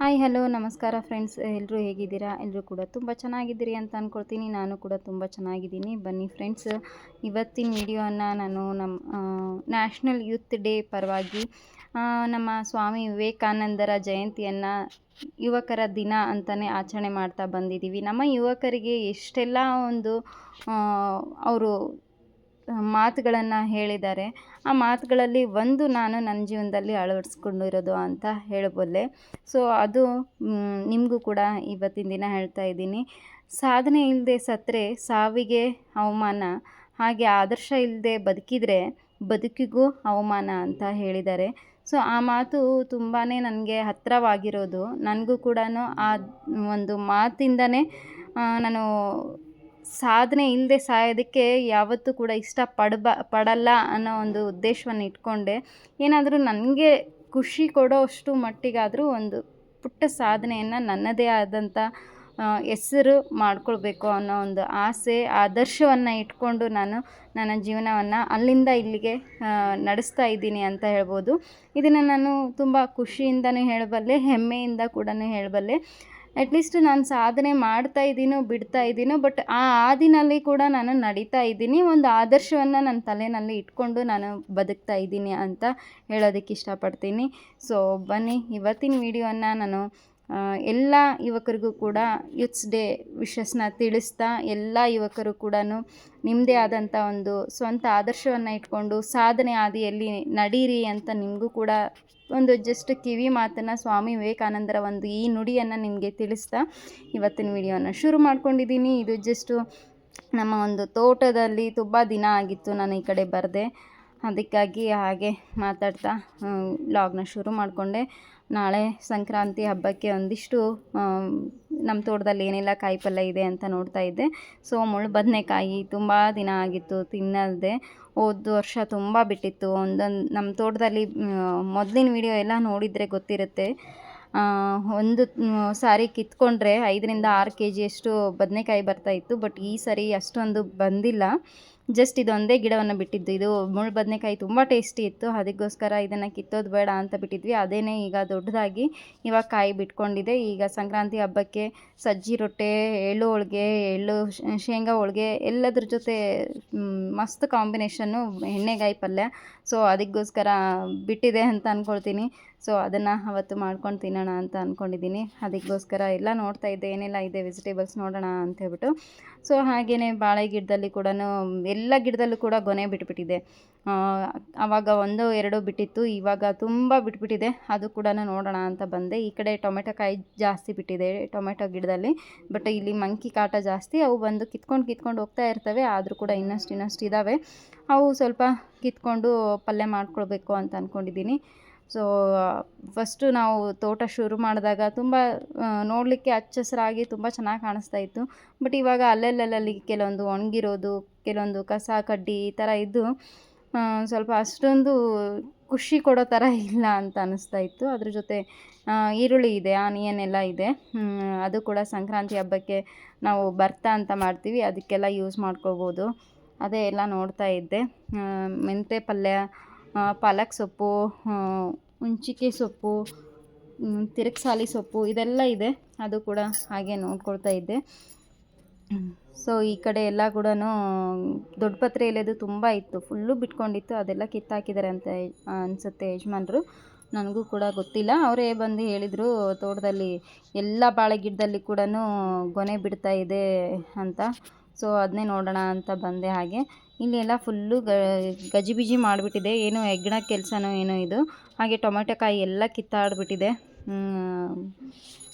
Hi hello ನಮಸ್ಕಾರ friends ಎಲ್ಲರೂ ಹೇಗಿದ್ದೀರಾ? ಎಲ್ಲರೂ ಕೂಡ ತುಂಬ ಚೆನ್ನಾಗಿದ್ದೀರಿ ಅಂತ ಅಂದ್ಕೊಳ್ತೀನಿ ನಾನು ಕೂಡ ತುಂಬ ಚೆನ್ನಾಗಿದ್ದೀನಿ. ಬನ್ನಿ ಫ್ರೆಂಡ್ಸ್ ಇವತ್ತಿನ ವಿಡಿಯೋನ ನಾನು ನಮ್ಮ ನ್ಯಾಷನಲ್ ಯೂತ್ ಡೇ ಪರವಾಗಿ ನಮ್ಮ ಸ್ವಾಮಿ ವಿವೇಕಾನಂದರ ಜಯಂತಿಯನ್ನು ಯುವಕರ ದಿನ ಅಂತಲೇ ಆಚರಣೆ ಮಾಡ್ತಾ ಬಂದಿದ್ದೀವಿ. ನಮ್ಮ ಯುವಕರಿಗೆ ಎಷ್ಟೆಲ್ಲ ಒಂದು ಅವರು ಮಾತುಗಳನ್ನು ಹೇಳಿದ್ದಾರೆ. ಆ ಮಾತುಗಳಲ್ಲಿ ಒಂದು ನಾನು ನನ್ನ ಜೀವನದಲ್ಲಿ ಅಳವಡಿಸ್ಕೊಂಡಿರೋದು ಅಂತ ಹೇಳಬಲ್ಲೆ ಸೊ ಅದು ನಿಮಗೂ ಕೂಡ ಇವತ್ತಿನ ದಿನ ಹೇಳ್ತಾ ಇದ್ದೀನಿ. ಸಾಧನೆ ಇಲ್ಲದೆ ಸತ್ತರೆ ಸಾವಿಗೆ ಅವಮಾನ. ಹಾಗೆ ಆದರ್ಶ ಇಲ್ಲದೆ ಬದುಕಿದರೆ ಬದುಕಿಗೂ ಅವಮಾನ ಅಂತ ಹೇಳಿದ್ದಾರೆ. ಸೊ ಆ ಮಾತು ತುಂಬಾ ನನಗೆ ಹತ್ತಿರವಾಗಿರೋದು ನನಗೂ ಕೂಡ ಆ ಒಂದು ಮಾತಿಂದನೇ ನಾನು ಸಾಧನೆ ಇಲ್ಲದೆ ಸಾಯೋದಕ್ಕೆ ಯಾವತ್ತೂ ಕೂಡ ಇಷ್ಟ ಪಡಬ, ಪಡಲ್ಲ ಅನ್ನೋ ಒಂದು ಉದ್ದೇಶವನ್ನು ಇಟ್ಕೊಂಡೆ. ಏನಾದರೂ ನನಗೆ ಖುಷಿ ಕೊಡೋ ಅಷ್ಟು ಮಟ್ಟಿಗಾದರೂ ಒಂದು ಪುಟ್ಟ ಸಾಧನೆಯನ್ನು ನನ್ನದೇ ಆದಂಥ ಹೆಸರು ಮಾಡಿಕೊಳ್ಬೇಕು ಅನ್ನೋ ಒಂದು ಆಸೆ, ಆದರ್ಶವನ್ನು ಇಟ್ಕೊಂಡು ನಾನು ನನ್ನ ಜೀವನವನ್ನು ಅಲ್ಲಿಂದ ಇಲ್ಲಿಗೆ ನಡೆಸ್ತಾ ಇದ್ದೀನಿ ಅಂತ ಹೇಳ್ಬೋದು. ಇದನ್ನು ನಾನು ತುಂಬ ಖುಷಿಯಿಂದನೂ ಹೇಳಬಲ್ಲೆ, ಹೆಮ್ಮೆಯಿಂದ ಕೂಡ ಹೇಳಬಲ್ಲೆ ಅಟ್ಲೀಸ್ಟ್ ನಾನು ಸಾಧನೆ ಮಾಡ್ತಾ ಇದ್ದೀನೋ, ಬಿಡ್ತಾ ಇದ್ದೀನೋ ಬಟ್ ಆ ಹಾದಿನಲ್ಲಿ ಕೂಡ ನಾನು ನಡೀತಾ ಇದ್ದೀನಿ. ಒಂದು ಆದರ್ಶವನ್ನು ನನ್ನ ತಲೆಯಲ್ಲಿ ಇಟ್ಕೊಂಡು ನಾನು ಬದುಕ್ತಾ ಇದ್ದೀನಿ ಅಂತ ಹೇಳೋದಕ್ಕೆ ಇಷ್ಟಪಡ್ತೀನಿ. ಸೊ ಬನ್ನಿ, ಇವತ್ತಿನ ವಿಡಿಯೋನ ನಾನು ಎಲ್ಲ ಯುವಕರಿಗೂ ಕೂಡ ಯೂತ್ಸ್ ಡೇ ವಿಶಸ್ನ ತಿಳಿಸ್ತಾ, ಎಲ್ಲ ಯುವಕರು ಕೂಡ ನಿಮ್ಮದೇ ಆದಂಥ ಒಂದು ಸ್ವಂತ ಆದರ್ಶವನ್ನು ಇಟ್ಕೊಂಡು, ಸಾಧನೆ ಆದಿಯಲ್ಲಿ ನಡೀರಿ ಅಂತ ನಿಮಗೂ ಕೂಡ ಒಂದು ಜಸ್ಟ್ ಕಿವಿ ಮಾತನ್ನು ಸ್ವಾಮಿ ವಿವೇಕಾನಂದರ ಒಂದು ಈ ನುಡಿಯನ್ನು ನಿಮಗೆ ತಿಳಿಸ್ತಾ ಇವತ್ತಿನ ವಿಡಿಯೋನ ಶುರು ಮಾಡ್ಕೊಂಡಿದ್ದೀನಿ. ಇದು ಜಸ್ಟು ನಮ್ಮ ಒಂದು ತೋಟದಲ್ಲಿ ತುಂಬ ದಿನ ಆಗಿತ್ತು, ನಾನು ಈ ಕಡೆ ಬರದೆ. ಅದಕ್ಕಾಗಿ ಹಾಗೆ ಮಾತಾಡ್ತಾ ಲಾಗ್ನ ಶುರು ಮಾಡಿಕೊಂಡೆ. ನಾಳೆ ಸಂಕ್ರಾಂತಿ ಹಬ್ಬಕ್ಕೆ ಒಂದಿಷ್ಟು ನಮ್ಮ ತೋಟದಲ್ಲಿ ಏನೆಲ್ಲ ಕಾಯಿ ಪಲ್ಯ ಇದೆ ಅಂತ ನೋಡ್ತಾ ಇದ್ದೆ. ಸೊ ಮುಳ್ಳು ಬದನೆಕಾಯಿ ತುಂಬ ದಿನ ಆಗಿತ್ತು ತಿನ್ನಲ್ದೆ. ಹೋದ ವರ್ಷ ತುಂಬ ಬಿಟ್ಟಿತ್ತು. ಒಂದೊಂದು ನಮ್ಮ ತೋಟದಲ್ಲಿ ಮೊದಲಿನ ವಿಡಿಯೋ ಎಲ್ಲ ನೋಡಿದರೆ ಗೊತ್ತಿರುತ್ತೆ. ಒಂದು ಸಾರಿ ಕಿತ್ಕೊಂಡ್ರೆ ಐದರಿಂದ ಆರು ಕೆ ಜಿಯಷ್ಟು ಬದನೆಕಾಯಿ ಬರ್ತಾಯಿತ್ತು ಬಟ್ ಈ ಸರಿ ಅಷ್ಟೊಂದು ಬಂದಿಲ್ಲ. ಜಸ್ಟ್ ಇದೊಂದೇ ಗಿಡವನ್ನು ಬಿಟ್ಟಿದ್ದು. ಇದು ಮುಳ್ಳು ಬದನೆಕಾಯಿ ತುಂಬ ಟೇಸ್ಟಿ ಇತ್ತು. ಅದಕ್ಕೋಸ್ಕರ ಇದನ್ನು ಕಿತ್ತೋದು ಬೇಡ ಅಂತ ಬಿಟ್ಟಿದ್ವಿ. ಅದೇನೇ ಈಗ ದೊಡ್ಡದಾಗಿ ಇವಾಗ ಕಾಯಿ ಬಿಟ್ಕೊಂಡಿದೆ. ಈಗ ಸಂಕ್ರಾಂತಿ ಹಬ್ಬಕ್ಕೆ ಸಜ್ಜಿ ರೊಟ್ಟೆ, ಎಳ್ಳು ಹೋಳಿಗೆ, ಎಳ್ಳು ಶೇಂಗಾ ಹೋಳಿಗೆ ಎಲ್ಲದ್ರ ಜೊತೆ ಮಸ್ತ್ ಕಾಂಬಿನೇಷನ್ನು ಎಣ್ಣೆಗಾಯಿ ಪಲ್ಯ. ಸೊ ಅದಕ್ಕೋಸ್ಕರ ಬಿಟ್ಟಿದೆ ಅಂತ ಅಂದ್ಕೊಳ್ತೀನಿ ಸೊ ಅದನ್ನು ಅವತ್ತು ಮಾಡ್ಕೊಂಡು ತಿನ್ನೋಣ ಅಂತ ಅಂದ್ಕೊಂಡಿದ್ದೀನಿ ಅದಕ್ಕೋಸ್ಕರ ಎಲ್ಲ ನೋಡ್ತಾ ಇದ್ದೆ, ಏನೆಲ್ಲ ಇದೆ ವೆಜಿಟೇಬಲ್ಸ್ ನೋಡೋಣ ಅಂತ ಹೇಳ್ಬಿಟ್ಟು. ಸೊ ಹಾಗೆಯೇ ಬಾಳೆ ಗಿಡದಲ್ಲಿ ಕೂಡ ಎಲ್ಲ ಗಿಡದಲ್ಲೂ ಕೂಡ ಗೊನೆ ಬಿಟ್ಬಿಟ್ಟಿದೆ. ಆವಾಗ ಒಂದು, ಎರಡು ಬಿಟ್ಟಿತ್ತು. ಇವಾಗ ತುಂಬ ಬಿಟ್ಬಿಟ್ಟಿದೆ. ಅದು ಕೂಡ ನೋಡೋಣ ಅಂತ ಬಂದೆ. ಈ ಕಡೆ ಟೊಮೆಟೊ ಕಾಯಿ ಜಾಸ್ತಿ ಬಿಟ್ಟಿದೆ, ಟೊಮೆಟೊ ಗಿಡದಲ್ಲಿ. ಬಟ್ ಇಲ್ಲಿ ಮಂಕಿ ಕಾಟ ಜಾಸ್ತಿ. ಅವು ಬಂದು ಕಿತ್ಕೊಂಡು ಕಿತ್ಕೊಂಡು ಹೋಗ್ತಾ ಇರ್ತವೆ. ಆದರೂ ಕೂಡ ಇನ್ನಷ್ಟು ಇನ್ನಷ್ಟು ಇದ್ದಾವೆ ಅವು ಸ್ವಲ್ಪ ಕಿತ್ಕೊಂಡು ಪಲ್ಯ ಮಾಡ್ಕೊಳ್ಬೇಕು ಅಂತ ಅಂದ್ಕೊಂಡಿದ್ದೀನಿ ಸೊ ಫಸ್ಟು ನಾವು ತೋಟ ಶುರು ಮಾಡಿದಾಗ ತುಂಬ ನೋಡಲಿಕ್ಕೆ ಹಚ್ಚ ಹಸಿರಾಗಿ ತುಂಬ ಚೆನ್ನಾಗಿ ಕಾಣಿಸ್ತಾ ಇತ್ತು. ಬಟ್ ಇವಾಗ ಅಲ್ಲಲ್ಲಲ್ಲಿ ಕೆಲವೊಂದು ಒಣಗಿರೋದು, ಕೆಲವೊಂದು ಕಸ, ಕಡ್ಡಿ ಈ ಥರ ಇದ್ದು ಸ್ವಲ್ಪ ಅಷ್ಟೊಂದು ಖುಷಿ ಕೊಡೋ ಥರ ಇಲ್ಲ ಅಂತ ಅನ್ನಿಸ್ತಾ ಇತ್ತು. ಅದ್ರ ಜೊತೆ ಈರುಳ್ಳಿ ಇದೆ, ಆನಿಯನ್ ಎಲ್ಲ ಇದೆ. ಅದು ಕೂಡ ಸಂಕ್ರಾಂತಿ ಹಬ್ಬಕ್ಕೆ ನಾವು ಬರ್ತಾ ಅಂತ ಮಾಡ್ತೀವಿ. ಅದಕ್ಕೆಲ್ಲ ಯೂಸ್ ಮಾಡ್ಕೋಬೋದು. ಅದೇ ಎಲ್ಲ ನೋಡ್ತಾ ಇದ್ದೆ. ಮೆಂತೆ ಪಲ್ಯ ಪಾಲಕ್ ಸೊಪ್ಪು ಉಂಚಿಕೆ ಸೊಪ್ಪು ತಿರುಕ್ಸಾಲಿ ಸೊಪ್ಪು ಇದೆಲ್ಲ ಇದೆ. ಅದು ಕೂಡ ಹಾಗೆ ನೋಡ್ಕೊಳ್ತಾ ಇದ್ದೆ. ಸೊ ಈ ಕಡೆ ಎಲ್ಲ ಕೂಡ ದೊಡ್ಡ ಪತ್ರೆ ಎಲೆದು ತುಂಬ ಇತ್ತು. ಫುಲ್ಲು ಬಿಟ್ಕೊಂಡಿತ್ತು. ಅದೆಲ್ಲ ಕಿತ್ತಾಕಿದ್ದಾರೆ ಅಂತ ಅನಿಸುತ್ತೆ ಯಜಮಾನ್ರು. ನನಗೂ ಕೂಡ ಗೊತ್ತಿಲ್ಲ. ಅವರೇ ಬಂದು ಹೇಳಿದರು, ತೋಟದಲ್ಲಿ ಎಲ್ಲ ಬಾಳೆ ಗಿಡದಲ್ಲಿ ಕೂಡ ಗೊನೆ ಬಿಡ್ತಾ ಇದೆ ಅಂತ. ಸೊ ಅದನ್ನೇ ನೋಡೋಣ ಅಂತ ಬಂದೆ ಹಾಗೆ. ಇಲ್ಲಿ ಎಲ್ಲ ಫುಲ್ಲು ಗಜಿಬಿಜಿ ಮಾಡಿಬಿಟ್ಟಿದೆ. ಏನು ಹೆಗ್ಗಣ ಕೆಲಸನೋ ಏನೋ ಇದು. ಹಾಗೆ ಟೊಮೆಟೊ ಕಾಯಿ ಎಲ್ಲ ಕಿತ್ತಾಡ್ಬಿಟ್ಟಿದೆ.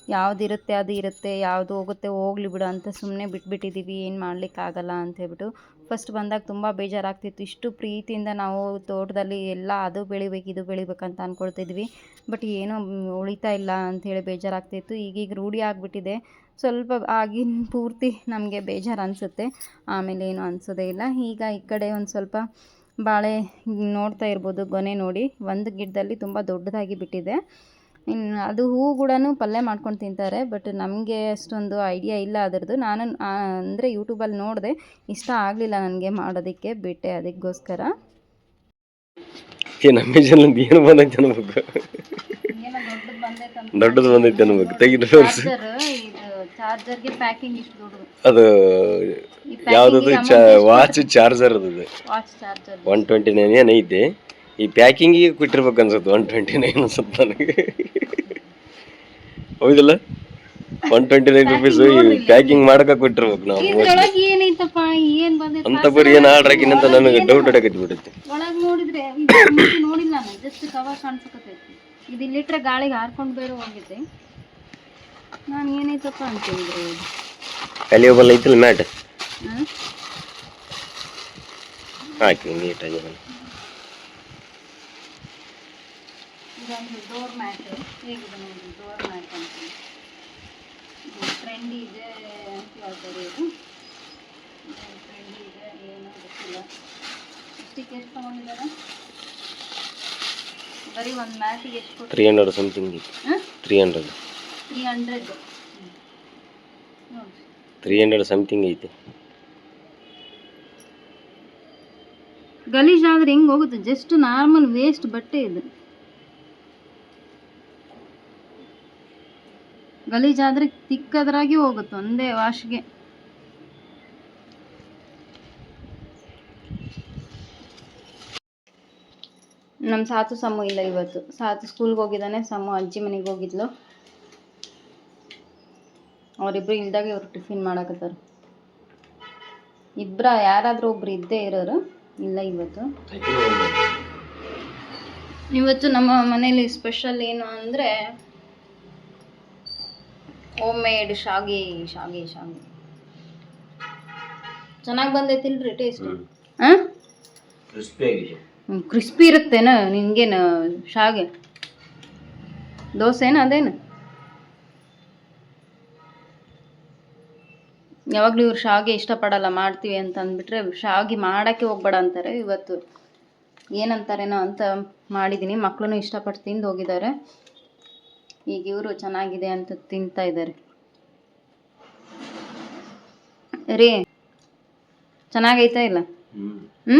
ಯಾವುದಿರುತ್ತೆ, ಅದು ಇರುತ್ತೆ, ಯಾವುದು ಹೋಗುತ್ತೆ, ಹೋಗ್ಲಿ ಬಿಡು ಅಂತ ಸುಮ್ಮನೆ ಬಿಟ್ಬಿಟ್ಟಿದ್ದೀವಿ ಏನು ಮಾಡಲಿಕ್ಕಾಗಲ್ಲ ಅಂತ ಹೇಳ್ಬಿಟ್ಟು. ಫಸ್ಟ್ ಬಂದಾಗ ತುಂಬ ಬೇಜಾರಾಗ್ತಿತ್ತು. ಇಷ್ಟು ಪ್ರೀತಿಯಿಂದ ನಾವು ತೋಟದಲ್ಲಿ ಎಲ್ಲ ಅದು ಬೆಳಿಬೇಕು, ಇದು ಬೆಳಿಬೇಕಂತ ಅಂದ್ಕೊಳ್ತಿದ್ವಿ ಬಟ್ ಏನೂ ಉಳಿತಾ ಇಲ್ಲ ಅಂಥೇಳಿ ಬೇಜಾರಾಗ್ತಿತ್ತು. ಈಗೀಗ ರೂಢಿ ಆಗಿಬಿಟ್ಟಿದೆ. ಸ್ವಲ್ಪ ಆಗಿನ ಪೂರ್ತಿ ನಮಗೆ ಬೇಜಾರು ಅನಿಸುತ್ತೆ. ಆಮೇಲೆ ಏನೂ ಅನಿಸೋದೇ ಇಲ್ಲ. ಈಗ ಈ ಕಡೆ ಒಂದು ಸ್ವಲ್ಪ ಬಾಳೆ ನೋಡ್ತಾ ಇರ್ಬೋದು, ಗೊನೆ ನೋಡಿ. ಒಂದು ಗಿಡದಲ್ಲಿ ತುಂಬ ದೊಡ್ಡದಾಗಿ ಬಿಟ್ಟಿದೆ. ಇನ್ನು ಅದು ಹೂ ಕೂಡ ಪಲ್ಯ ಮಾಡ್ಕೊಂಡು ತಿಂತಾರೆ ಬಟ್ ನಮಗೆ ಅಷ್ಟೊಂದು ಐಡಿಯಾ ಇಲ್ಲ ಅದರದ್ದು. ನಾನು ಅಂದರೆ ಯೂಟ್ಯೂಬಲ್ಲಿ ನೋಡಿದೆ ಇಷ್ಟ ಆಗಲಿಲ್ಲ ನನಗೆ ಮಾಡೋದಕ್ಕೆ ಬಿಟ್ಟೆ ಅದಕ್ಕೋಸ್ಕರ. ಅಮೆಝಾನ್ ಏನು ಬಂದೈತೆ ಅನ್ಬೇಕು? ಏನೋ ದೊಡ್ಡದು ಬಂದೈತೆ ಅನ್ಬೇಕು. ತೆಗಿದ ಚಾರ್ಜರ್ಗೆ ಪ್ಯಾಕಿಂಗ್ ಇಷ್ಟು ಅದು ಯಾವುದದು? ವಾಚ್ ಚಾರ್ಜರ್ ಅದು ಒನ್ ಟ್ವೆಂಟಿ ನೈನ್ ಏನು ಐತೆ? ಈ ಪ್ಯಾಕಿಂಗಿಗೆ ಕೊಟ್ಟಿರ್ಬೇಕು ಅನ್ಸುತ್ತೆ. ಒನ್ ಟ್ವೆಂಟಿ ನೈನ್ ಅನ್ಸುತ್ತೆ ನನಗೆ. ಹೌದಿಲ್ಲ? ಒನ್ ಟ್ವೆಂಟಿ ನೈನ್ ರುಪೀಸ್ ಈ ಪ್ಯಾಕಿಂಗ್ ಮಾಡಕ ಕೊಟ್ಟಿರ್ಬೇಕು ನಾವು. ಏನೈತಪ್ಪ ಏನ್ ಬಂದೈತೆ ಅಂತ ಬರೀ ಏನು ಆರ್ಡರ್ ಹಾಕಿನಂತ ನನಗೆ ಡೌಟ್ ಹೊಡಕತ್ತಿ ಬಿಡುತ್ತೆ. ಒಳಗ್ ನೋಡಿದ್ರೆ ನೋಡಿಲ್ಲ ನಾನು ಜಸ್ಟ್ ಕವರ್ ಕಾಣಿಸಕತ್ತೈತಿ. ಇದು ಇಲ್ಲಿಟ್ರೆ ಗಾಳಿಗೆ ಹಾರ್ಕೊಂಡು ಬೇರೆ ಹೋಗಿದ್ದೆ. ನಾನು ಏನೈತಪ್ಪ ಅಂತೇಳಿದ್ರೆ ಕಲಿಯೋಬಲ್ ಐತಿಲ್ಲ ಮ್ಯಾಟ್? ಹಾಕಿ ನೀಟಾಗಿ ಇದೊಂದು ಡೋರ್ ಮ್ಯಾಟ್ ಹೇಗಿದೆ ನೋಡಿ ಡೋರ್ ಮ್ಯಾಟ್ ಅಂತ. ಇದು ಟ್ರೆಂಡಿ ಇದೆ ಅಂತ ಹೇಳ್ತಾರೆ ಇದು. ಟ್ರೆಂಡಿ ಇದೆ ಏನೋ ಗೊತ್ತಿಲ್ಲ. ಇಷ್ಟಕ್ಕೆ ಎಷ್ಟು ತೊಗೊಂಡಿದ್ದಾರೆ? ಬರೀ ಒಂದು ಮ್ಯಾಟಿಗೆ ಎಷ್ಟು three hundred something three hundred three hundred three hundred something ಐತೆ. ಗಲೀಜಾದ್ರೆ ಹೆಂಗೆ ಹೋಗುತ್ತೆ? ಜಸ್ಟ್ ನಾರ್ಮಲ್ ವೇಸ್ಟ್ ಬಟ್ಟೆ ಇದು. ಗಲೀಜಾದ್ರೆ ತಿಕ್ಕದ್ರಾಗಿ ಹೋಗುತ್ತೆ ಒಂದೇ ವಾಶ್ಗೆ. ನಮ್ಮ ಸಾತು ಸಮ್ಮು ಇಲ್ಲ ಇವತ್ತು. ಸಾತು ಸ್ಕೂಲ್ಗೆ ಹೋಗಿದ್ದಾನೆ ಸಮ್ಮು ಅಜ್ಜಿ ಮನೆಗೆ ಹೋಗಿದ್ಲು. ಅವರಿಬ್ರು ಇಲ್ದಾಗ ಇವರು ಟಿಫಿನ್ ಮಾಡಕತ್ತಾರ. ಇಬ್ಬರ ಯಾರಾದರೂ ಒಬ್ರು ಇದ್ದೇ ಇರೋರು ಇಲ್ಲ ಇವತ್ತು. ಇವತ್ತು ನಮ್ಮ ಮನೇಲಿ ಸ್ಪೆಷಲ್ ಏನು ಅಂದರೆ ಹೋಮ್ ಮೇಡ್ ಶಾವಿಗೆ ಶಾವಿಗೆ ಶಾವಿಗೆ ಚೆನ್ನಾಗಿ ಬಂದೈತಿಲ್ರಿ ಟೇಸ್ಟ್ ಹಾಂ? ಕ್ರಿಸ್ಪಿ ಇರುತ್ತೇನ ನಿಂಗೇನು ಶಾಗೆ? ದೋಸೆನ ಅದೇನು? ಯಾವಾಗಲೂ ಇವ್ರು ಶಾವಿಗೆ ಇಷ್ಟಪಡಲ್ಲ ಮಾಡ್ತೀವಿ ಅಂತ ಅಂದ್ಬಿಟ್ರೆ ಶಾವಿಗೆ ಮಾಡೋಕ್ಕೆ ಹೋಗ್ಬೇಡ ಅಂತಾರೆ. ಇವತ್ತು ಏನಂತಾರೇನೋ ಅಂತ ಮಾಡಿದ್ದೀನಿ ಮಕ್ಕಳು ಇಷ್ಟಪಟ್ಟು ತಿಂದು ಹೋಗಿದ್ದಾರೆ ಈಗ ಇವರು ಚೆನ್ನಾಗಿದೆ ಅಂತ ತಿಂತಾ ಇದ್ದಾರೆ ರೀ ಚೆನ್ನಾಗೈತಾ ಇಲ್ಲ? ಹ್ಞೂ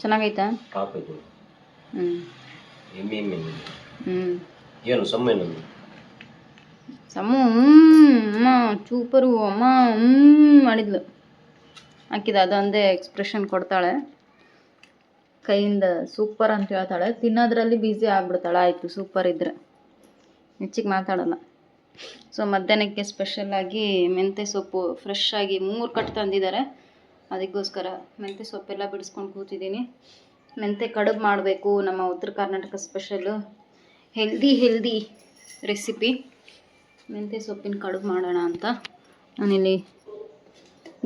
ಚೆನ್ನಾಗೈತಾ? ಹ್ಞೂ ಹ್ಞೂ ಏನು ಸಮ್ಮ ಏನಂದು ಸಮ್ಮು ಹ್ಮ್, ಅಮ್ಮ ಚೂಪರು ಅಮ್ಮ ಹ್ಮ್ ಮಾಡಿದ್ಲು. ಹಾಕಿದ ಅದೊಂದೇ ಎಕ್ಸ್ಪ್ರೆಷನ್ ಕೊಡ್ತಾಳೆ. ಕೈಯಿಂದ ಸೂಪರ್ ಅಂತ ಹೇಳ್ತಾಳೆ. ತಿನ್ನೋದ್ರಲ್ಲಿ ಬಿಜಿ ಆಗ್ಬಿಡ್ತಾಳೆ. ಆಯ್ತು ಸೂಪರ್ ಇದ್ರೆ. ಹೆಚ್ಚಿಗೆ ಮಾತಾಡಲ್ಲ. ಸೊ ಮಧ್ಯಾಹ್ನಕ್ಕೆ ಸ್ಪೆಷಲಾಗಿ ಮೆಂತ್ಯ ಸೊಪ್ಪು ಫ್ರೆಶ್ ಆಗಿ ಮೂರು ಕಟ್ ತಂದಿದ್ದಾರೆ. ಅದಕ್ಕೋಸ್ಕರ ಮೆಂತ್ಯ ಸೊಪ್ಪೆಲ್ಲ ಬಿಡಿಸ್ಕೊಂಡು ಕೂತಿದ್ದೀನಿ. ಮೆಂತ್ಯ ಕಡುಬು ಮಾಡಬೇಕು, ನಮ್ಮ ಉತ್ತರ Karnataka special healthy healthy recipe ಮೆಂತ್ಯ ಸೊಪ್ಪಿನ ಕಡುಬು ಮಾಡೋಣ ಅಂತ ನಾನಿಲ್ಲಿ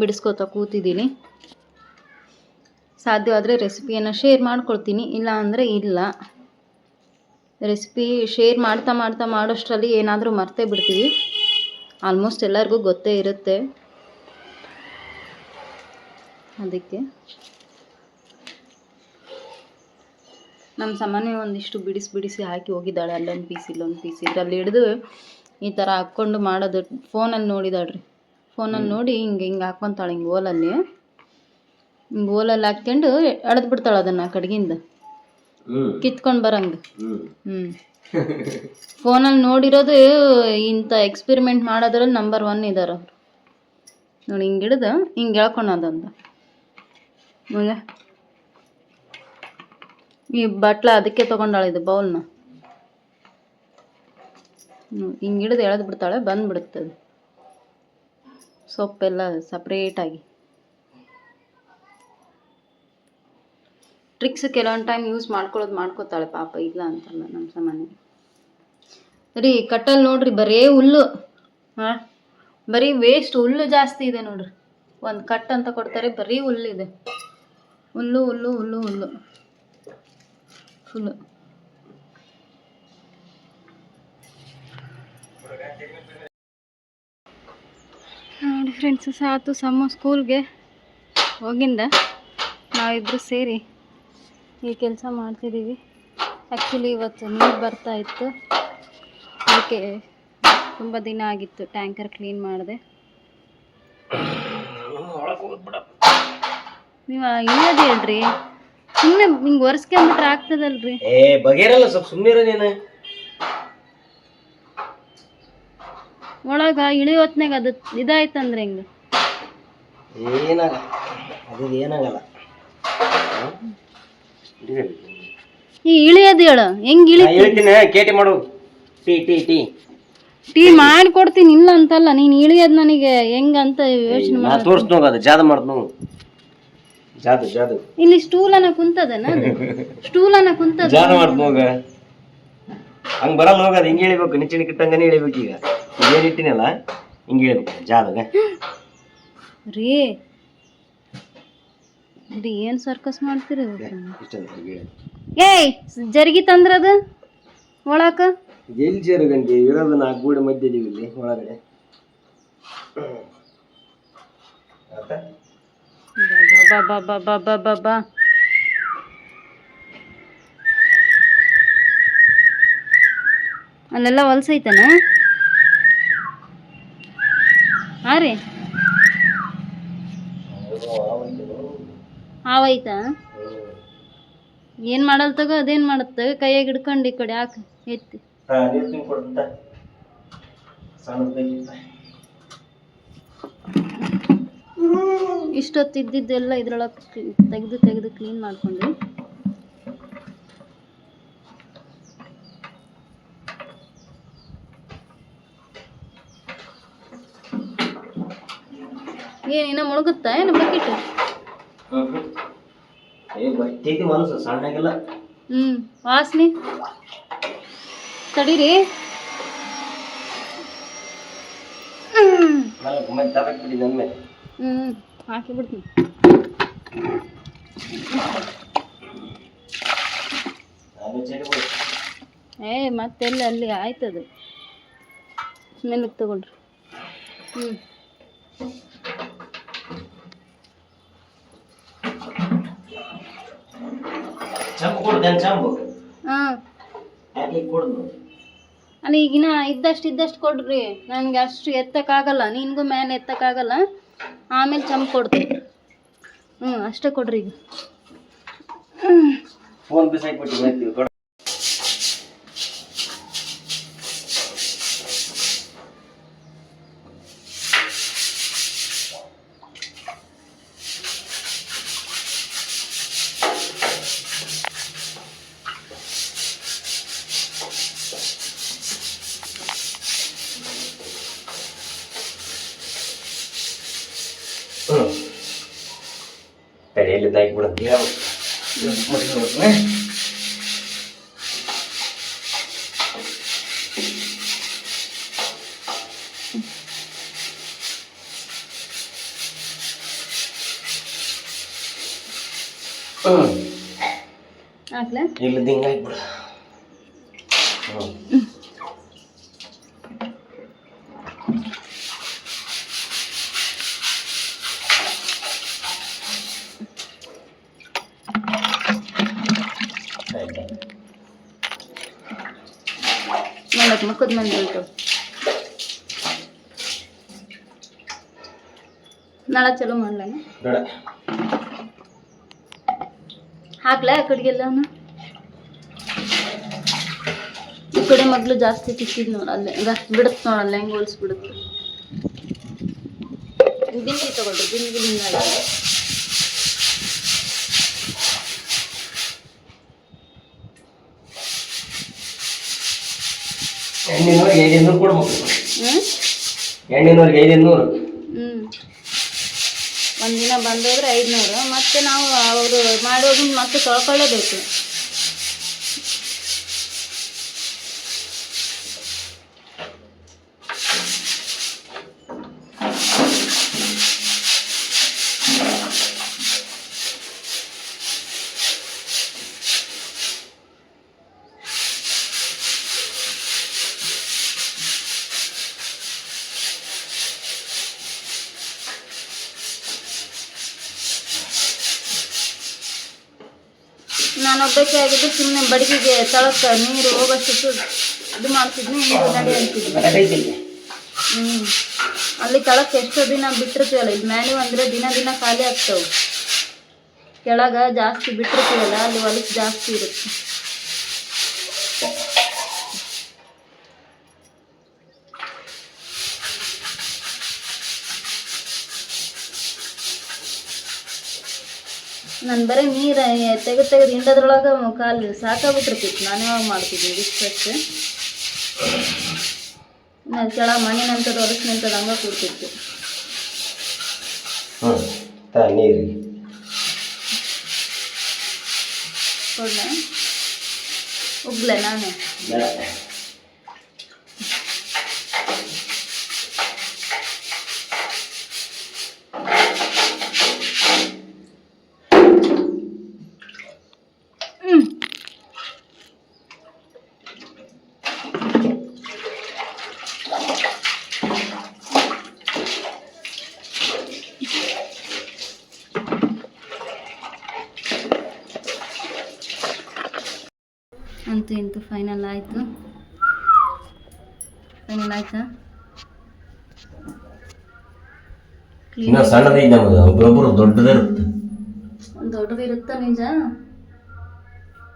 ಬಿಡಿಸ್ಕೊತಾ ಕೂತಿದ್ದೀನಿ. ಸಾಧ್ಯವಾದರೆ ರೆಸಿಪಿಯನ್ನು ಶೇರ್ ಮಾಡ್ಕೊಳ್ತೀನಿ ಇಲ್ಲ ಅಂದರೆ ಇಲ್ಲ. ರೆಸಿಪಿ ಶೇರ್ ಮಾಡ್ತಾ ಮಾಡ್ತಾ ಮಾಡೋಷ್ಟರಲ್ಲಿ ಏನಾದರೂ ಮರ್ತೇ ಬಿಡ್ತೀವಿ. ಆಲ್ಮೋಸ್ಟ್ ಎಲ್ಲರಿಗೂ ಗೊತ್ತೇ ಇರುತ್ತೆ. ಅದಕ್ಕೆ ನಮ್ಮ ಸಾಮಾನ್ಯ ಒಂದಿಷ್ಟು ಬಿಡಿಸಿ ಬಿಡಿಸಿ ಹಾಕಿ ಹೋಗಿದ್ದಾಳೆ. ಅಲ್ಲೊಂದು ಪೀಸ್ ಇಲ್ಲೊಂದು ಪೀಸ್ ಇದರಲ್ಲಿ ಹಿಡಿದು ಈ ಥರ ಹಾಕ್ಕೊಂಡು ಮಾಡೋದು. ಫೋನಲ್ಲಿ ನೋಡಿದಾಳ್ರಿ. ಫೋನಲ್ಲಿ ನೋಡಿ ಹಿಂಗೆ ಹಿಂಗೆ ಹಾಕ್ಕೊತಾಳೆ ಹಿಂಗೆ ಓಲಲ್ಲಿ. ಹಿಂಗೆ ಓಲಲ್ಲಿ ಹಾಕ್ಕೊಂಡು ಎಳೆದು ಬಿಡ್ತಾಳೆ ಅದನ್ನು ಕಡೆಗಿಂದ. ಕಿತ್ಕೊಂಡು ಬರಂಗ. ಹ್ಞೂ ಫೋನಲ್ಲಿ ನೋಡಿರೋದು ಇಂಥ ಎಕ್ಸ್ಪೆರಿಮೆಂಟ್ ಮಾಡೋದ್ರಲ್ಲಿ ನಂಬರ್ ಒನ್ ಇದ್ದಾರೆ ಅವ್ರು. ನೋಡಿ ಹಿಂಗೆ ಹಿಡ್ದು ಹಿಂಗೆ ಎಳ್ಕೊಳೋದಂತ ಮುಂದೆ ಈ ಬಟ್ಲ ಅದಕ್ಕೆ ತಗೊಂಡಾಳೆ ಇದು ಬೌಲ್ನ. ಹಿಂಗೆ ಹಿಡಿದು ಎಳೆದು ಬಿಡ್ತಾಳೆ ಬಂದ್ಬಿಡುತ್ತೆ ಅದು. ಸೊಪ್ಪೆಲ್ಲ ಸಪ್ರೇಟಾಗಿ ಟ್ರಿಕ್ಸ್ ಕೆಲವೊಂದು ಟೈಮ್ ಯೂಸ್ ಮಾಡ್ಕೊಳ್ಳೋದು ಮಾಡ್ಕೋತಾಳೆ ಪಾಪ ಇಲ್ಲ ಅಂತಲ್ಲ ನಮ್ಮ ಸಾಮಾನ್ಯ ರೀ ಕಟ್ಟಲ್ಲಿ ನೋಡ್ರಿ ಬರೇ ಹುಲ್ಲು. ಹಾಂ? ಬರೀ ವೇಸ್ಟ್ ಹುಲ್ಲು ಜಾಸ್ತಿ ಇದೆ ನೋಡ್ರಿ. ಒಂದು ಕಟ್ ಅಂತ ಕೊಡ್ತಾರೆ ಬರೀ ಹುಲ್ಲಿದೆ ಹುಲ್ಲು ಹುಲ್ಲು ಹುಲ್ಲು ಹುಲ್ಲು. ಹುಲ್ಲು. ನೋಡಿ ಫ್ರೆಂಡ್ಸ್ ಸಾತು ಸಮ್ಮ ಸ್ಕೂಲ್ಗೆ ಹೋಗಿಂದ. ನಾವಿಬ್ಬರು ಸೇರಿ. ಈ ಕೆಲಸ ಮಾಡ್ತಿದ್ದೀವಿ ಆ್ಯಕ್ಚುಲಿ ಇವತ್ತು ನೀರು ಬರ್ತಾ ಇತ್ತು. ಅದಕ್ಕೆ ತುಂಬ ದಿನ ಆಗಿತ್ತು ಟ್ಯಾಂಕರ್ ಕ್ಲೀನ್ ಮಾಡಿದೆ. ನೀವು ಇನ್ನದು ಹೇಳ್ರಿ. ಸುಮ್ಮನೆ ನಿಂಗೆ ಒರೆಸ್ಕೊಂಬಿಟ್ರೆ ಆಗ್ತದಲ್ರಿ. ಏ ಬಗೆರಲ್ಲ ಸ್ವಲ್ಪ ಸುಮ್ಮನೆ ನೀನು. ಒಳಗ ಇಳಿ ಹೊತ್ನಾಗ ಅದು ಇದಾಯ್ತಂದ್ರೆ ಹೆಂಗ? ಏನಾಗಲ್ಲ. ಅದು ಏನಾಗಲ್ಲ. ಈ ಇಳಿಯೋದು ಹೇಳು. ಹೆಂಗ್ ಇಳಿ ಹೇಳ್ತೀನಿ ಕೇಟಿ ಮಾಡು. T T tea. ಟೀ ಮಾಡ್ಕೊಡ್ತೀನಿ ಇಲ್ಲ ಅಂತಲ್ಲ ನೀನ್ ಇಳಿಯೋದ್ ನನಗೆ ಹೆಂಗಂತ ಯೋಚನೆ ನಾ ತೋರಿಸ್ನು ಅದು ಜಾದ ಮಾಡ್ದು ಜಾದು ಜಾದು. ಇಲ್ಲಿ ಸ್ಟೂಲನ ಕುಂತದನ ಸ್ಟೂಲನ ಕುಂತದ ಜಾದ ಹೋಗ ಹಂಗ್ ಬರಲ್ಲ ಹೋಗ ಅದು ಹಿಂಗೆ ಇಳಿಬೇಕು. ನಿಚ್ಚಿನ ಕಿಟ್ಟಂಗನೇ ಇಳಿಬೇಕು ಈಗ. ಏನಿಟ್ಟಿನಲ್ಲ ಹಿಂಗ ಹಿಂಗೆ ಇಳಿಬೇಕು ಜಾದಾಗ ರೀ ರೀ ಏನ್ ಸರ್ಕಸ್ ಮಾಡ್ತೀರಿ ಏಯ್ ಜರ್ಗಿ ತಂದ್ರದು ಒಳಕ? ಎಲ್ಲಿ ಜರುಗಂಗೆ? ಇರೋದು ನಾಲ್ಕು ಗೋಡೆ ಮಧ್ಯೆ ಇದೀವಿ ಇಲ್ಲಿ ಒಳಗಡೆ. ಆಯ್ತಾ? ಬಾ ಬಾ ಬಾ ಬಾ ಬಾ ಬಾ ಅಲ್ಲೆಲ್ಲ ಹೊಲ್ಸೈತನ? ಹಾ ರೀ. ಹಾವೈತಾ ಏನ್ ಮಾಡಲ್ ತಗೋ ಅದೇನ್ ಮಾಡತ್ ತಗೋ? ಕೈಯಾಗ ಹಿಡ್ಕೊಂಡು ಈ ಕಡೆ ಹಾಕ ಎತ್ತಿ. ಇಷ್ಟೊತ್ತು ಇದ್ದಿದ್ದೆಲ್ಲ ಇದ್ರೊಳಗೆ ತೆಗೆದು ತೆಗೆದು ಕ್ಲೀನ್ ಮಾಡ್ಕೊಂಡ್ವಿ. ಏನಿನ್ನ ಇನ್ನ ಮುಳುಗುತ್ತಾ? ಏನು ಬಕೆಟ್ ಏ ಬಟ್ಟೆಗೆ ಮನಸ್ಸು ಸಣ್ಣಗೆಲ್ಲ. ಹ್ಮ್ ವಾಸನೆ. ತಡೀರಿ. ಹ್ಮ್ ಹಾಕಿ ಬಿಡ್ತೀನಿ. ಏ ಮತ್ತೆಲ್ಲ ಅಲ್ಲಿ ಆಯ್ತದು. ಮೇಲೆ ತಗೊಳ್ರಿ ಹ್ಮ್. ಹಾಂ. ಯಾಕೆ ಕೊಡ್ದು? ಅಲ್ಲಿ ಈಗಿನ ಇದ್ದಷ್ಟು ಇದ್ದಷ್ಟು ಕೊಡ್ರಿ. ನನಗೆ ಅಷ್ಟು ಎತ್ತಕ್ಕಾಗಲ್ಲ ನಿನಗೂ ಮೇಲೆ ಎತ್ತಕ್ಕಾಗಲ್ಲ. ಆಮೇಲೆ ಚಂಪ್ ಕೊಡ್ತೀನಿ ಹ್ಞೂ ಅಷ್ಟೇ ಕೊಡ್ರಿ ಈಗ. ಫೋನ್ ಪೇ ತಡಿ ಎಲ್ಲಿಂದ ಹಾಕ್ಬಿಡಂತ ಹ್ಮ್ ಹಾಕ್ಲೆ ಇಲ್ಲಿಂದ ಹಿಂಗೆ ಹಾಕ್ಬಿಡ ಹ್ಮ್ ಆಯ್ತಾ? ಮಂದಿ ಉಂಟು ನಾಳೆ ಚಲೋ ಮಾಡ್ಲೇನ ಹಾಕ್ಲ ಆ ಕಡೆಗೆಲ್ಲನು ಈ ಕಡೆ ಮಗ್ಳು ಜಾಸ್ತಿ ತಿಕ್ಕಿದ್ ನೋಡ ಅಲ್ಲೇ. ಈಗ ಬಿಡುತ್ತೆ ನೋಡಲ್ಲ ಹೆಂಗೆ ಹೋಲಿಸ್ಬಿಡುತ್ತೆ ಬಿಂದಿ ತಗೊಳ್ರಿ ಬಿಂದಿ ಬಿಂದಿ ಹೆಣ್ಣಿನವ್ರಿಗೆ ಐದು ಇನ್ನೂರು ಕೊಡ್ಬೇಕು. ಹ್ಞೂ ಹೆಣ್ಣಿನವ್ರಿಗೆ ಐದು ಇನ್ನೂರು ಹ್ಞೂ ಒಂದಿನ ಬಂದೋದ್ರೆ ಐದುನೂರು. ಮತ್ತೆ ನಾವು ಅವರು ಮಾಡೋದನ್ನ ಮತ್ತೆ ತೊಳ್ಕೊಳ್ಳೇಬೇಕು ನಾನು ಒಬ್ಬಕ್ಕೆ ಆಗಿದ್ದು ಸುಮ್ಮನೆ ಬಡಗಿಗೆ ತಳಕ ನೀರು ಹೋಗೋಷ್ಟು ಇದು ಮಾಡ್ತಿದ್ನಿ ನೀರು ನಡಿ ಅಂತಿದ್ವಿ. ಹ್ಞೂ ಅಲ್ಲಿ ತಳಕ್ಕೆ ಎಷ್ಟೋ ದಿನ ಬಿಟ್ಟಿರ್ತೀವಲ್ಲ ಇಲ್ಲಿ ಮ್ಯಾನು ಅಂದರೆ ದಿನ ದಿನ ಖಾಲಿ ಆಗ್ತಾವೆ. ಕೆಳಗೆ ಜಾಸ್ತಿ ಬಿಟ್ಟಿರ್ತೀವಲ್ಲ ಅಲ್ಲಿ ಹೊಲಸು ಜಾಸ್ತಿ ಇರುತ್ತೆ. ನಾನು ಬರೀ ನೀರು ತೆಗೆದು ತೆಗೆದು ಹಿಂಡೋದ್ರೊಳಗೆ ಕಾಲು ಸಾಕಾಗ್ಬಿಟ್ಟಿರ್ತಿತ್ತು ನಾನು ಯಾವಾಗ ಮಾಡ್ತಿದ್ದೆ ಇಷ್ಟಕ್ಕೆ ನಾನು ಕೆಳ ಮಣ್ಣಿನಂಥದ್ದು ನಿಂತದ ಹಂಗೆ ಕೂಡ್ತಿತ್ತು ನೀರಿಗೆ ಕೊಡ್ಲ ಉಗ್ಲೆ ನಾನು ಹ್ಮ್. ಅಂತೂ ಇಂತೂ ಫೈನಲ್ ಆಯಿತು. ಫೈನಲ್ ಆಯ್ತಾ? ಇನ್ನೂ ಸಣ್ಣದೈತೆ ನಮ್ಮದು ಒಬ್ರೊಬ್ರು ದೊಡ್ಡದಿರುತ್ತೆ ದೊಡ್ಡದು ಇರುತ್ತ. ನಿಜ?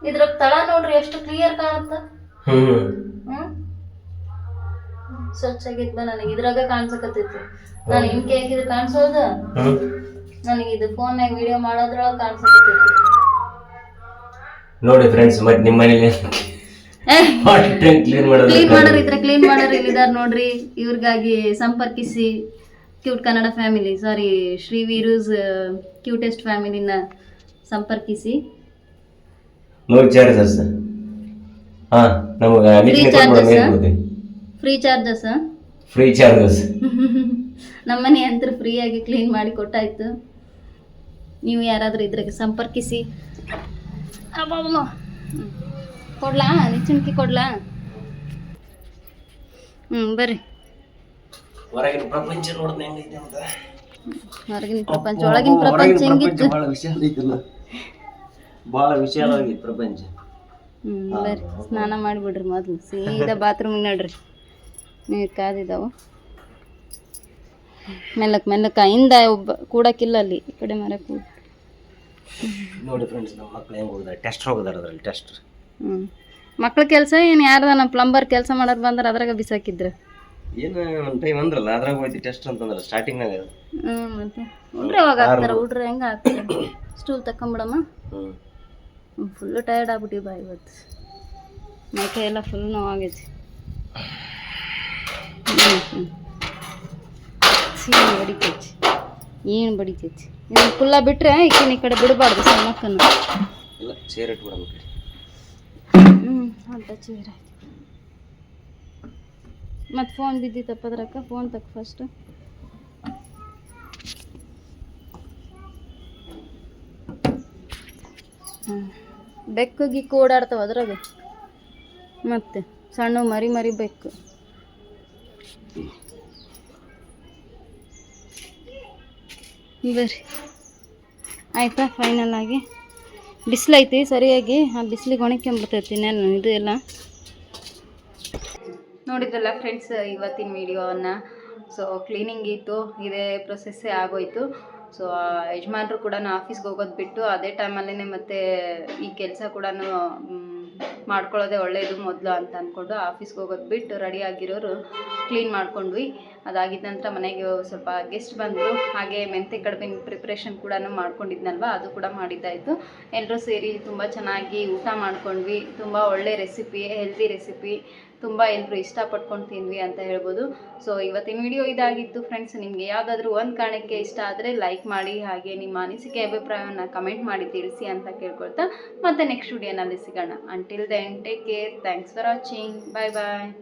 ಇದ್ರ ತಳ ನೋಡ್ರಿ ಎಷ್ಟು ಕ್ಲಿಯರ್ ಕಾಣುತ್ತ? ಸ್ವಚ್ಛ ಆಗೈತ್ಲ ನನಗೆ ಇದ್ರಾಗ ಕಾಣ್ಸಕತ್ತೈತಿ. ನಾನು ಹಿಂಗೆ ಇದು ಕಾಣಿಸೋದ? ನನಗೆ ಇದು ಫೋನ್ನಾಗ ವಿಡಿಯೋ ಮಾಡೋದ್ರೊಳಗೆ ಕಾಣಿಸಕತ್ತೈತಿ. ನೋಡಿ ಫ್ರೆಂಡ್ಸ್ ಮತ್ತೆ ನಿಮ್ಮ ಮನೇಲಿ ಕ್ಲೀನ್ ಮಾಡೋರು ಇದ್ರೆ ಕ್ಲೀನ್ ಮಾಡೋರು ಇಲ್ಲಿದಾರ ನೋಡ್ರಿ? ಇವ್ರಿಗಾಗಿ ಸಂಪರ್ಕಿಸಿ cute Kannada family sorry Shri Veeru's cutest ಫ್ಯಾಮಿಲಿನ ಸಂಪರ್ಕಿಸಿ. ನೋ ಚಾರ್ಜಸ್ ಹಾಂ ನಮಗೆ ಫ್ರೀ ಚಾರ್ಜಸ್ ಫ್ರೀ ಚಾರ್ಜಸ್ ನಮ್ಮನೆ ಅಂತೂ ಫ್ರೀಯಾಗಿ ಕ್ಲೀನ್ ಮಾಡಿ ಕೊಟ್ಟಾಯ್ತು. ನೀವು ಯಾರಾದರೂ ಇದ್ರಾಗ ಸಂಪರ್ಕಿಸಿ. ಹ್ಮ್. ಕೊಡ್ಲಾ? ನಿಚ್ಚಣಿಕೆ ಕೊಡ್ಲಾ? ಹ್ಞೂ ಬರ್ರಿ. ಹೊರಗಿನ ಪ್ರಪಂಚ ನೋಡಿದ ಹೆಂಗೈತೆ ಅಂತ. ಹೊರಗಿನ ಪ್ರಪಂಚ ಒಳಗಿನ ಪ್ರಪಂಚ ಹೆಂಗಿತ್ತು? ಬಹಳ ವಿಶಾಲ ಐತಲ್ಲ ಭಾಳ ವಿಶಾಲವಾಗೈತೆ ಪ್ರಪಂಚ. ಹ್ಮ್ ಬರ್ರಿ ಸ್ನಾನ ಮಾಡಿಬಿಡ್ರಿ ಮೊದಲು. ಸೀದಾ ಬಾತ್ರೂಮ್ ನಡ್ರಿ. ನೀರು ಕಾದಿದಾವು. ಮೆಲ್ಲಕ್ ಮೆಲ್ಲಕ ಹಿಂದ ಒಬ್ಬ ಕೂಡಕ್ಕಿಲ್ಲ ಅಲ್ಲಿ ಈ ಕಡೆ ಮರ ಕೂಡ. ನೋಡಿ ಫ್ರೆಂಡ್ಸ್ ನಮ್ಮ ಮಕ್ಳು ಹೆಂಗೆ ಹೋಗಿದ್ದಾರೆ ಟೆಸ್ಟ್ ಹೋಗಿದ್ದಾರೆ ಅದರಲ್ಲಿ ಟೆಸ್ಟ್ ಹ್ಞೂ ಮಕ್ಳ ಕೆಲಸ ಏನು ಯಾರ್ದ ನಮ್ಮ ಪ್ಲಂಬರ್ ಕೆಲಸ ಮಾಡೋರು ಬಂದ್ರೆ ಅದ್ರಾಗ ಬಿಸಾಕಿದ್ರು. ಏನು ಒಂದು ಟೈಮ್ ಅಂದ್ರಲ್ಲ ಅದ್ರಾಗ ಹೋಯ್ತು ಟೆಸ್ಟ್ ಅಂತಂದ್ರೆ ಸ್ಟಾರ್ಟಿಂಗ್ನಾಗ ಹ್ಞೂ ಮತ್ತೆ ಹುಡ್ರಿ ಅವಾಗ ಹಾಕ್ತಾರೆ ಹುಡ್ರಿ ಹೆಂಗೆ ಹಾಕ್ತಾರೆ? ಸ್ಟೂಲ್ ತಕೊಂಬಿಡಮ್ಮ ಹ್ಞೂ ಫುಲ್ಲು ಟಯರ್ಡ್ ಆಗ್ಬಿಟ್ಟಿವಿ ಬಾ ಇವತ್ತು ಮೈ ಕೈ ಎಲ್ಲ ಫುಲ್ ನೋವಾಗೈತಿ. ಸೀನ್ ಬಡಿತೈತಿ ಏನು ಬಡಿತೈತಿ? ಇದನ್ನ ಫುಲ್ಲ ಬಿಟ್ಟರೆ ಈಕಿನ ಈ ಕಡೆ ಬಿಡಬಾರ್ದು ಸಣ್ಣಕ್ಕನ್ನು ಇಲ್ಲ ಚೇರ್ ಆಯ್ತು ಅಂತ ಚೀರ ಮತ್ತು ಫೋನ್ ಬಿದ್ದಿತ್ತಪ್ಪ ಅದ್ರಕ್ಕ? ಫೋನ್ ತಕ್ಕ ಫಸ್ಟ್ ಬೆಕ್ಕು ಗಿಕ್ಕು ಓಡಾಡ್ತಾವ ಅದ್ರಾಗ ಮತ್ತೆ ಸಣ್ಣ ಮರಿ ಮರಿ ಬೆಕ್ಕು. ಬರ್ರಿ ಆಯಿತಾ ಫೈನಲ್ ಆಗಿ? ಬಿಸಿಲೈತಿ, ಸರಿಯಾಗಿ ಆ ಬಿಸಿಲಿಗೆ ಒಣಕ್ಕೊಂಬಿಡ್ತೈತಿ ನಾನು ಇದು ಎಲ್ಲ ನೋಡಿದ್ರಲ್ಲ ಫ್ರೆಂಡ್ಸ್ ಇವತ್ತಿನ ವಿಡಿಯೋವನ್ನು. ಸೊ ಕ್ಲೀನಿಂಗ್ ಇತ್ತು, ಇದೇ ಪ್ರೊಸೆಸ್ಸೇ ಆಗೋಯ್ತು. ಸೊ ಯಜಮಾನರು ಕೂಡ ಆಫೀಸ್ಗೆ ಹೋಗೋದು ಬಿಟ್ಟು ಅದೇ ಟೈಮಲ್ಲೇ ಮತ್ತೆ ಈ ಕೆಲಸ ಕೂಡ ಮಾಡ್ಕೊಳ್ಳೋದೇ ಒಳ್ಳೆಯದು ಮೊದಲು ಅಂತ ಅಂದ್ಕೊಂಡು ಆಫೀಸ್ಗೆ ಹೋಗೋದು ಬಿಟ್ಟು ರೆಡಿ ಆಗಿರೋರು ಕ್ಲೀನ್ ಮಾಡ್ಕೊಂಡ್ವಿ. ಅದಾಗಿದ್ದ ನಂತರ ಮನೆಗೆ ಸ್ವಲ್ಪ ಗೆಸ್ಟ್ ಬಂದರು. ಹಾಗೆ ಮೆಂತೆ ಕಡುಬಿನ ಪ್ರಿಪ್ರೇಷನ್ ಕೂಡ ಮಾಡ್ಕೊಂಡಿದ್ನಲ್ವ? ಅದು ಕೂಡ ಮಾಡಿದ್ದಾಯಿತು. ಎಲ್ಲರೂ ಸೇರಿ ತುಂಬ ಚೆನ್ನಾಗಿ ಊಟ ಮಾಡ್ಕೊಂಡ್ವಿ. ತುಂಬ ಒಳ್ಳೆ ರೆಸಿಪಿ ಹೆಲ್ದಿ ರೆಸಿಪಿ ತುಂಬ ಎಲ್ಲರೂ ಇಷ್ಟಪಟ್ಕೊಂಡು ತಿಂದ್ವಿ ಅಂತ ಹೇಳ್ಬೋದು. ಸೊ ಇವತ್ತಿನ ವಿಡಿಯೋ ಇದಾಗಿತ್ತು ಫ್ರೆಂಡ್ಸ್ ನಿಮಗೆ ಯಾವುದಾದ್ರೂ ಒಂದು ಕಾರಣಕ್ಕೆ ಇಷ್ಟ ಆದರೆ ಲೈಕ್ ಮಾಡಿ, ಹಾಗೆ ನಿಮ್ಮ ಅನಿಸಿಕೆ ಅಭಿಪ್ರಾಯವನ್ನು ಕಮೆಂಟ್ ಮಾಡಿ ತಿಳಿಸಿ ಅಂತ ಕೇಳ್ಕೊಳ್ತಾ ಮತ್ತೆ ನೆಕ್ಸ್ಟ್ ವಿಡಿಯೋನಲ್ಲಿ ಸಿಗೋಣ. Until then take care thanks for watching bye bye